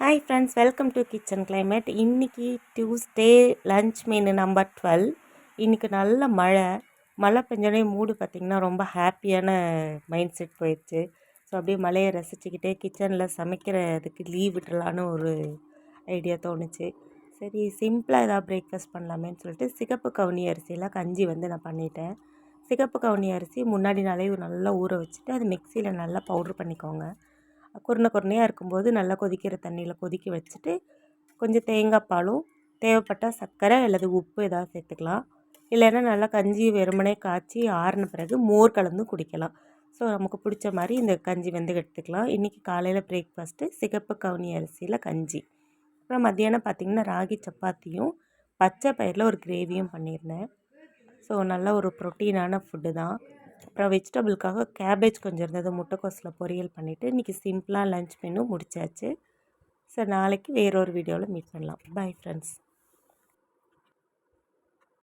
Hi friends welcome to kitchen climate இன்றைக்கி Tuesday lunch menu number twelve இன்றைக்கி நல்ல மழை. மழை பெஞ்சோடனே மூடு பார்த்திங்கன்னா ரொம்ப ஹாப்பியான மைண்ட் செட் போயிடுச்சு. ஸோ அப்படியே மழையை ரசிச்சுக்கிட்டே கிச்சனில் சமைக்கிறதுக்கு லீவ் விட்டுறலான்னு ஒரு ஐடியா தோணுச்சு. சரி சிம்பிளாக ஏதாவது பிரேக்ஃபாஸ்ட் பண்ணலாமேன்னு சொல்லிட்டு சிகப்பு கவுனி அரிசியில் கஞ்சி வந்து நான் பண்ணிட்டேன். சிகப்பு கவுனி அரிசி முன்னாடி நாளே நல்லா ஊற வச்சுட்டு அது மிக்சியில் நல்லா பவுட்ரு பண்ணிக்கோங்க. குருணை குருணையாக இருக்கும்போது நல்லா கொதிக்கிற தண்ணியில் கொதிக்க வச்சுட்டு கொஞ்சம் தேங்காய் பாலும் தேவைப்பட்டால் சர்க்கரை அல்லது உப்பு ஏதாவது சேர்த்துக்கலாம். இல்லைன்னா நல்லா கஞ்சி வெறுமனே காய்ச்சி ஆறின பிறகு மோர் கலந்து குடிக்கலாம். ஸோ நமக்கு பிடிச்ச மாதிரி இந்த கஞ்சி வந்து எடுத்துக்கலாம் இன்றைக்கி காலையில் பிரேக்ஃபாஸ்ட்டு சிகப்பு கவுனி அரிசியில் கஞ்சி. அப்புறம் மத்தியானம் பார்த்திங்கன்னா ராகி சப்பாத்தியும் பச்சை பயிரில் ஒரு கிரேவியும் பண்ணியிருந்தேன். ஸோ நல்ல ஒரு ப்ரோட்டீனான ஃபுட்டு தான். அப்புறம் வெஜிடபிளுக்காக கேபேஜ் கொஞ்சம் இருந்தது. முட்டைக்கோஸில் பொரியல் பண்ணிவிட்டு இன்றைக்கி சிம்பிளாக லன்ச் மெனு முடிச்சாச்சு. ஸோ நாளைக்கு வேறொரு வீடியோவில் மீட் பண்ணலாம். Bye friends.